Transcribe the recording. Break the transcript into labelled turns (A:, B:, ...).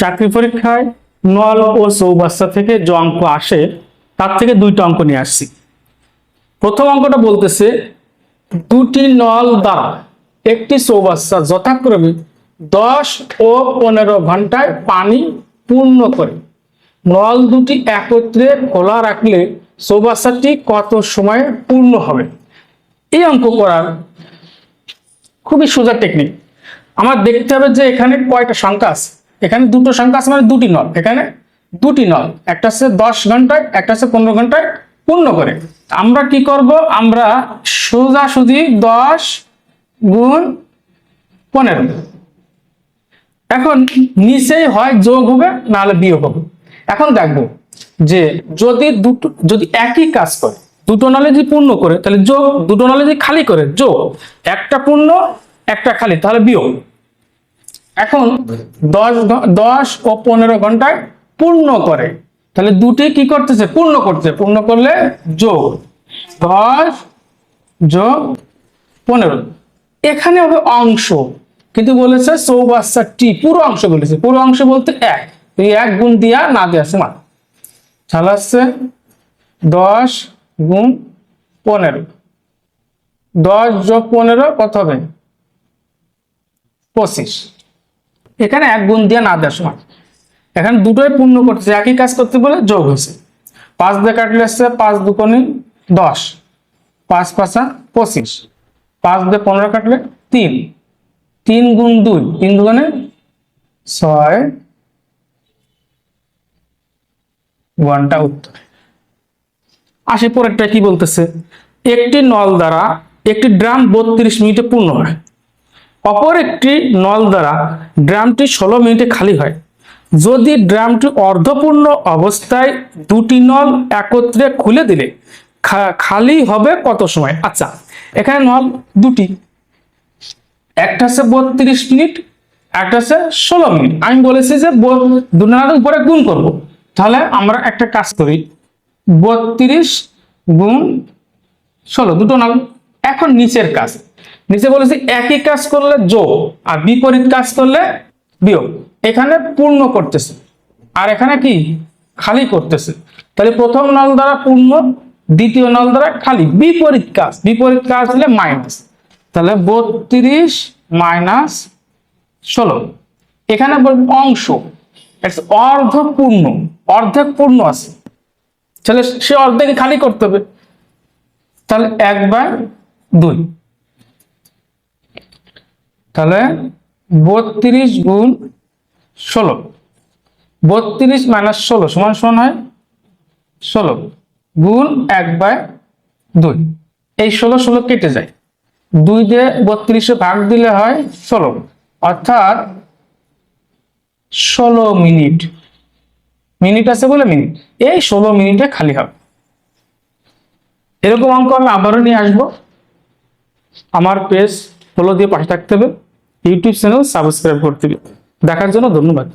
A: চাকরি পরীক্ষায় নল ও চৌবাচ্চা থেকে যে অঙ্ক আসে, তার থেকে দুইটা অঙ্ক নিয়ে আসছি। প্রথম অঙ্কটা বলতেছে, দুটি নল দ্বারা একটি চৌবাচ্চা যথাক্রমে দশ ও পনেরো ঘন্টায় পানি পূর্ণ করে। নল দুটি একত্রে খোলা রাখলে চৌবাচ্চাটি কত সময়ে পূর্ণ হবে? এই অঙ্ক করার খুবই সোজা টেকনিক আমার দেখতে হবে যে এখানে কয়টা সংখ্যা আছে। এখানে দুটো সংখ্যা আছে মানে দুটি নল। এখানে দুটি নল। একটা হচ্ছে দশ ঘন্টায়, একটা হচ্ছে পনেরো ঘন্টায় পূর্ণ করে। আমরা কি করব? আমরা সোজাসুজি দশ গুণ পনেরো। এখন নিচেই হয় যোগ হবে, নাহলে বিয়োগ হবে। এখন দেখব যে যদি দুটো, যদি একই কাজ করে, দুটো নলে যদি পূর্ণ করে, তাহলে যোগ, দুটো নলে যদি খালি করে, যোগ, একটা পূর্ণ, একটা খালি, তাহলে বিয়োগ। এখন দশ দশ ও পনেরো ঘন্টায় পূর্ণ করে। তাহলে দুটি কি করতেছে? পূর্ণ করছে। পূর্ণ করলে যোগ। দশ যোগ পনেরো। এখানে হবে অংশ। কিন্তু বলেছে চৌবাচ্চাটি পুরো অংশ বলেছে। পুরো অংশ বলতে এক। এই এক গুণ দিয়া না দেওয়া সমান তাহলে হচ্ছে দশ গুণ পনেরো। দশ যোগ পনেরো কত হবে? পঁচিশ। এখানে এক গুণ দিয়ে না দেওয়ার সমান। এখানে দুটোই পূর্ণ করতেছে, একই কাজ করতে বলে যোগ হয়েছে। পাঁচ দিয়ে কাটলে আসছে পাঁচ দুকোনি দশ, পাঁচ পাঁচা পঁচিশ, পাঁচ দিয়ে পনেরো কাটলে তিন তিন গুণ দুই, তিন দুগুণে ছয়, ওয়ানটা উত্তর। আসে পরেরটা কি বলতেছে? একটি নল দ্বারা একটি ড্রাম বত্রিশ মিনিটে পূর্ণ হয়। অপর একটি নল দ্বারা ড্রামটি ষোলো মিনিটে খালি হয়। যদি ড্রামটি অর্ধপূর্ণ অবস্থায় দুটি নল একত্রে খুলে দিলে খালি হবে কত সময়? আচ্ছা এখানে নল দুটি। একটা হচ্ছে বত্রিশ মিনিট, একটা হচ্ছে ষোলো মিনিট। আমি বলেছি যে দুটার উপরে গুণ করব। তাহলে আমরা একটা কাজ করি। বত্রিশ গুণ ষোলো, দুটো নল। এখন নিচের কাজ। নিচে বলেছি একই কাজ করলে যোগ আর বিপরীত কাজ করলে বিয়োগ। এখানে পূর্ণ করতেছে। আর এখানে কি? খালি করতেছে। তাহলে প্রথম নল দ্বারা পূর্ণ, দ্বিতীয় নল দ্বারা খালি। বিপরীত কাজ। বিপরীত কাজ হলে মাইনাস তাহলে বত্রিশ মাইনাস ষোলো। এখানে অংশ। It's অর্ধপূর্ণ। অর্ধেক পূর্ণ আছে। তাহলে সে অর্ধেক খালি করতে হবে। তাহলে এক বাই দুই। তাহলে বত্রিশ গুণ ষোলো। বত্রিশ মাইনাস ষোলো সমান সমান হয় ষোলো গুণ এক বাই দুই। এই ষোলো ষোলো কেটে যায়। দুই দিয়ে বত্রিশে ভাগ দিলে হয় ষোলো। অর্থাৎ ষোলো মিনিট। মিনিট আছে বলে মিনিট। এই ষোলো মিনিটে খালি হবে। এরকম অঙ্ক আমি আবারও নিয়ে আসব। আমার পেজ ফলো দিয়ে পাশে থাকতে হবে। ইউটিউব চ্যানেল সাবস্ক্রাইব করতে দেখার জন্য ধন্যবাদ।